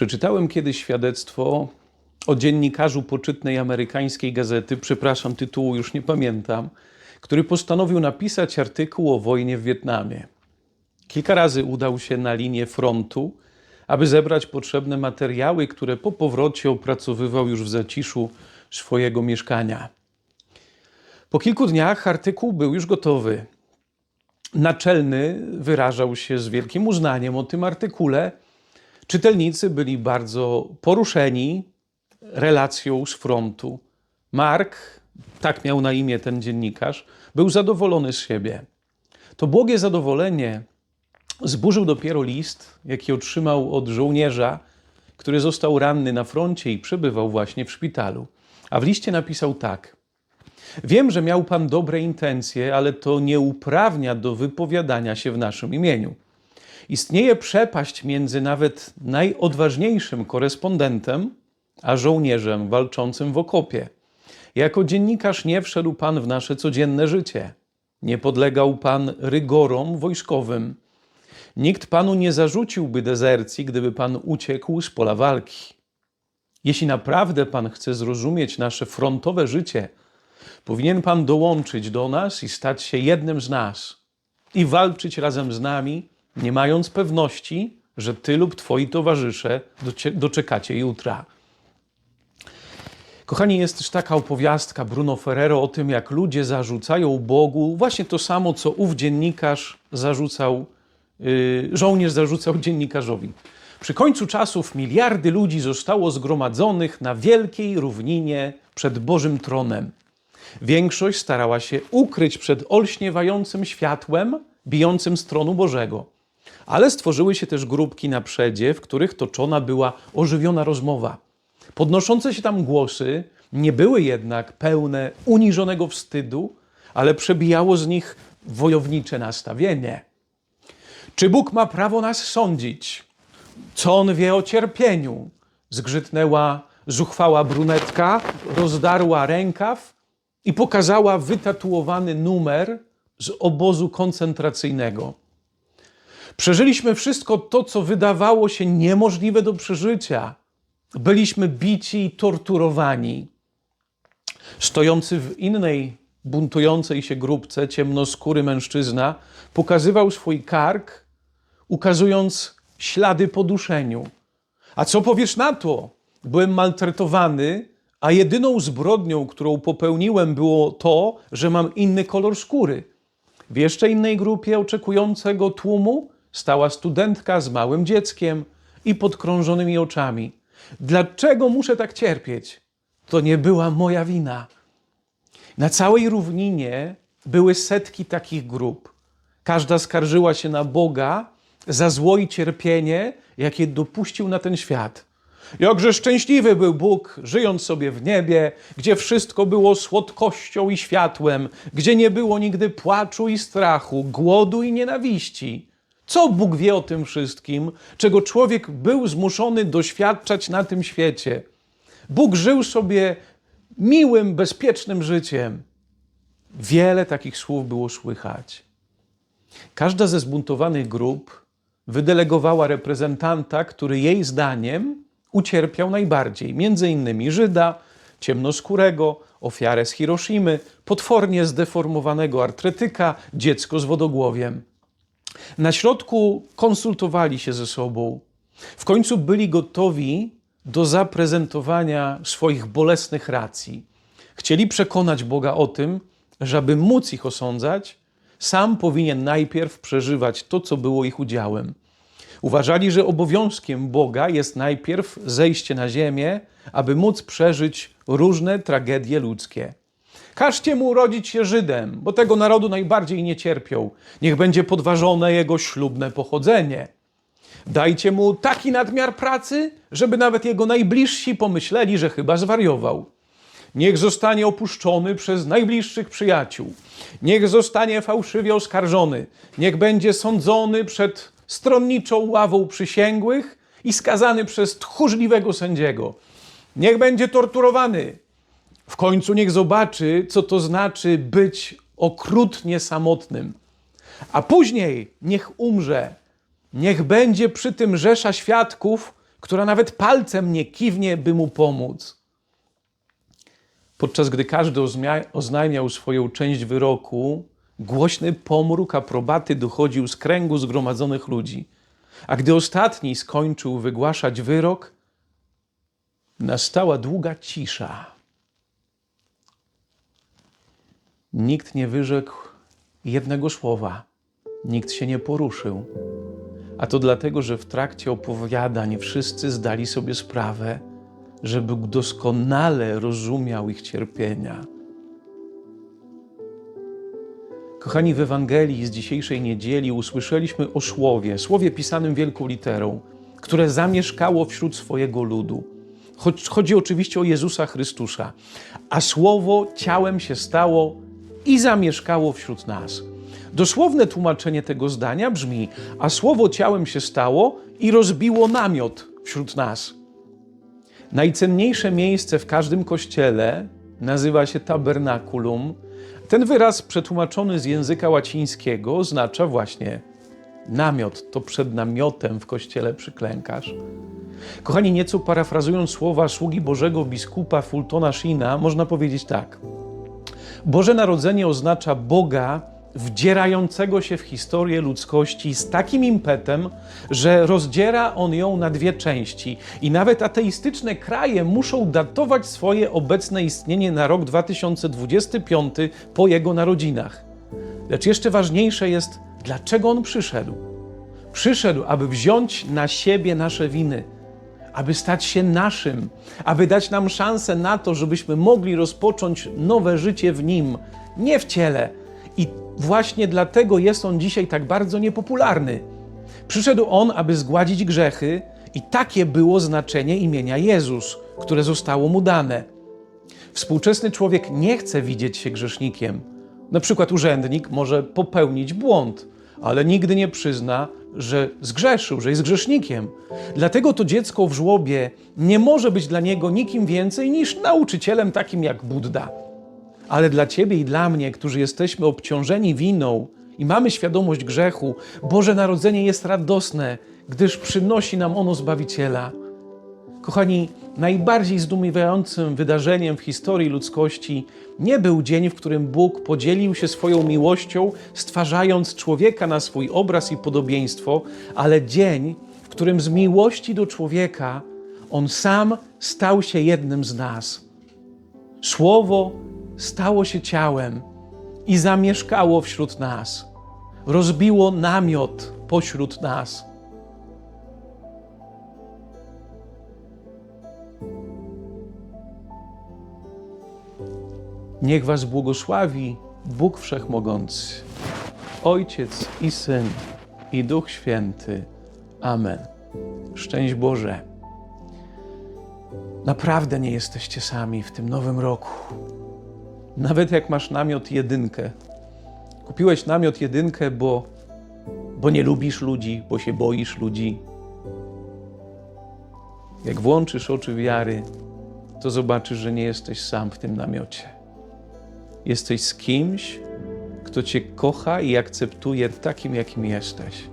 Przeczytałem kiedyś świadectwo o dziennikarzu poczytnej amerykańskiej gazety, przepraszam, tytułu już nie pamiętam, który postanowił napisać artykuł o wojnie w Wietnamie. Kilka razy udał się na linię frontu, aby zebrać potrzebne materiały, które po powrocie opracowywał już w zaciszu swojego mieszkania. Po kilku dniach artykuł był już gotowy. Naczelny wyrażał się z wielkim uznaniem o tym artykule. Czytelnicy byli bardzo poruszeni relacją z frontu. Mark, tak miał na imię ten dziennikarz, był zadowolony z siebie. To błogie zadowolenie zburzył dopiero list, jaki otrzymał od żołnierza, który został ranny na froncie i przebywał właśnie w szpitalu. A w liście napisał tak: Wiem, że miał pan dobre intencje, ale to nie uprawnia do wypowiadania się w naszym imieniu. Istnieje przepaść między nawet najodważniejszym korespondentem a żołnierzem walczącym w okopie. Jako dziennikarz nie wszedł pan w nasze codzienne życie. Nie podlegał pan rygorom wojskowym. Nikt panu nie zarzuciłby dezercji, gdyby pan uciekł z pola walki. Jeśli naprawdę pan chce zrozumieć nasze frontowe życie, powinien pan dołączyć do nas i stać się jednym z nas i walczyć razem z nami, nie mając pewności, że ty lub twoi towarzysze doczekacie jutra. Kochani, jest też taka opowiastka Bruno Ferrero o tym, jak ludzie zarzucają Bogu właśnie to samo, co ów dziennikarz zarzucał, yy, żołnierz zarzucał dziennikarzowi. Przy końcu czasów miliardy ludzi zostało zgromadzonych na wielkiej równinie przed Bożym tronem. Większość starała się ukryć przed olśniewającym światłem bijącym z tronu Bożego. Ale stworzyły się też grupki na przedzie, w których toczona była ożywiona rozmowa. Podnoszące się tam głosy nie były jednak pełne uniżonego wstydu, ale przebijało z nich wojownicze nastawienie. Czy Bóg ma prawo nas sądzić? Co on wie o cierpieniu? Zgrzytnęła zuchwała brunetka, rozdarła rękaw i pokazała wytatuowany numer z obozu koncentracyjnego. Przeżyliśmy wszystko to, co wydawało się niemożliwe do przeżycia. Byliśmy bici i torturowani. Stojący w innej buntującej się grupce ciemnoskóry mężczyzna pokazywał swój kark, ukazując ślady po duszeniu. A co powiesz na to? Byłem maltretowany, a jedyną zbrodnią, którą popełniłem, było to, że mam inny kolor skóry. W jeszcze innej grupie oczekującego tłumu stała studentka z małym dzieckiem i podkrążonymi oczami. Dlaczego muszę tak cierpieć? To nie była moja wina. Na całej równinie były setki takich grup. Każda skarżyła się na Boga za zło i cierpienie, jakie dopuścił na ten świat. Jakże szczęśliwy był Bóg, żyjąc sobie w niebie, gdzie wszystko było słodkością i światłem, gdzie nie było nigdy płaczu i strachu, głodu i nienawiści. Co Bóg wie o tym wszystkim, czego człowiek był zmuszony doświadczać na tym świecie? Bóg żył sobie miłym, bezpiecznym życiem. Wiele takich słów było słychać. Każda ze zbuntowanych grup wydelegowała reprezentanta, który jej zdaniem ucierpiał najbardziej, między innymi Żyda, ciemnoskórego, ofiarę z Hiroshimy, potwornie zdeformowanego artretyka, dziecko z wodogłowiem. Na środku konsultowali się ze sobą. W końcu byli gotowi do zaprezentowania swoich bolesnych racji. Chcieli przekonać Boga o tym, że aby móc ich osądzać, sam powinien najpierw przeżywać to, co było ich udziałem. Uważali, że obowiązkiem Boga jest najpierw zejście na ziemię, aby móc przeżyć różne tragedie ludzkie. Każcie mu urodzić się Żydem, bo tego narodu najbardziej nie cierpią. Niech będzie podważone jego ślubne pochodzenie. Dajcie mu taki nadmiar pracy, żeby nawet jego najbliżsi pomyśleli, że chyba zwariował. Niech zostanie opuszczony przez najbliższych przyjaciół. Niech zostanie fałszywie oskarżony. Niech będzie sądzony przed stronniczą ławą przysięgłych i skazany przez tchórzliwego sędziego. Niech będzie torturowany. W końcu niech zobaczy, co to znaczy być okrutnie samotnym. A później niech umrze. Niech będzie przy tym rzesza świadków, która nawet palcem nie kiwnie, by mu pomóc. Podczas gdy każdy oznajmiał swoją część wyroku, głośny pomruk aprobaty dochodził z kręgu zgromadzonych ludzi. A gdy ostatni skończył wygłaszać wyrok, nastała długa cisza. Nikt nie wyrzekł jednego słowa, nikt się nie poruszył. A to dlatego, że w trakcie opowiadań wszyscy zdali sobie sprawę, że Bóg doskonale rozumiał ich cierpienia. Kochani, w Ewangelii z dzisiejszej niedzieli usłyszeliśmy o słowie, słowie pisanym wielką literą, które zamieszkało wśród swojego ludu. Chodzi oczywiście o Jezusa Chrystusa, a słowo ciałem się stało i zamieszkało wśród nas. Dosłowne tłumaczenie tego zdania brzmi: A słowo ciałem się stało i rozbiło namiot wśród nas. Najcenniejsze miejsce w każdym kościele nazywa się tabernakulum. Ten wyraz przetłumaczony z języka łacińskiego oznacza właśnie namiot. To przed namiotem w kościele przyklękasz. Kochani, nieco parafrazując słowa sługi Bożego biskupa Fultona Shina, można powiedzieć tak. Boże Narodzenie oznacza Boga wdzierającego się w historię ludzkości z takim impetem, że rozdziera on ją na dwie części. I nawet ateistyczne kraje muszą datować swoje obecne istnienie na rok 2025 po jego narodzinach. Lecz jeszcze ważniejsze jest, dlaczego on przyszedł. Przyszedł, aby wziąć na siebie nasze winy, aby stać się naszym, aby dać nam szansę na to, żebyśmy mogli rozpocząć nowe życie w nim, nie w ciele. I właśnie dlatego jest on dzisiaj tak bardzo niepopularny. Przyszedł on, aby zgładzić grzechy, i takie było znaczenie imienia Jezus, które zostało mu dane. Współczesny człowiek nie chce widzieć się grzesznikiem. Na przykład urzędnik może popełnić błąd, ale nigdy nie przyzna, że zgrzeszył, że jest grzesznikiem. Dlatego to dziecko w żłobie nie może być dla niego nikim więcej niż nauczycielem takim jak Buddha. Ale dla ciebie i dla mnie, którzy jesteśmy obciążeni winą i mamy świadomość grzechu, Boże Narodzenie jest radosne, gdyż przynosi nam ono Zbawiciela. Kochani, najbardziej zdumiewającym wydarzeniem w historii ludzkości nie był dzień, w którym Bóg podzielił się swoją miłością, stwarzając człowieka na swój obraz i podobieństwo, ale dzień, w którym z miłości do człowieka on sam stał się jednym z nas. Słowo stało się ciałem i zamieszkało wśród nas. Rozbiło namiot pośród nas. Niech Was błogosławi Bóg Wszechmogący, Ojciec i Syn i Duch Święty. Amen. Szczęść Boże. Naprawdę nie jesteście sami w tym nowym roku. Nawet jak masz namiot jedynkę. Kupiłeś namiot jedynkę, bo, bo nie lubisz ludzi, bo się boisz ludzi. Jak włączysz oczy wiary, to zobaczysz, że nie jesteś sam w tym namiocie. Jesteś z kimś, kto Cię kocha i akceptuje takim, jakim jesteś.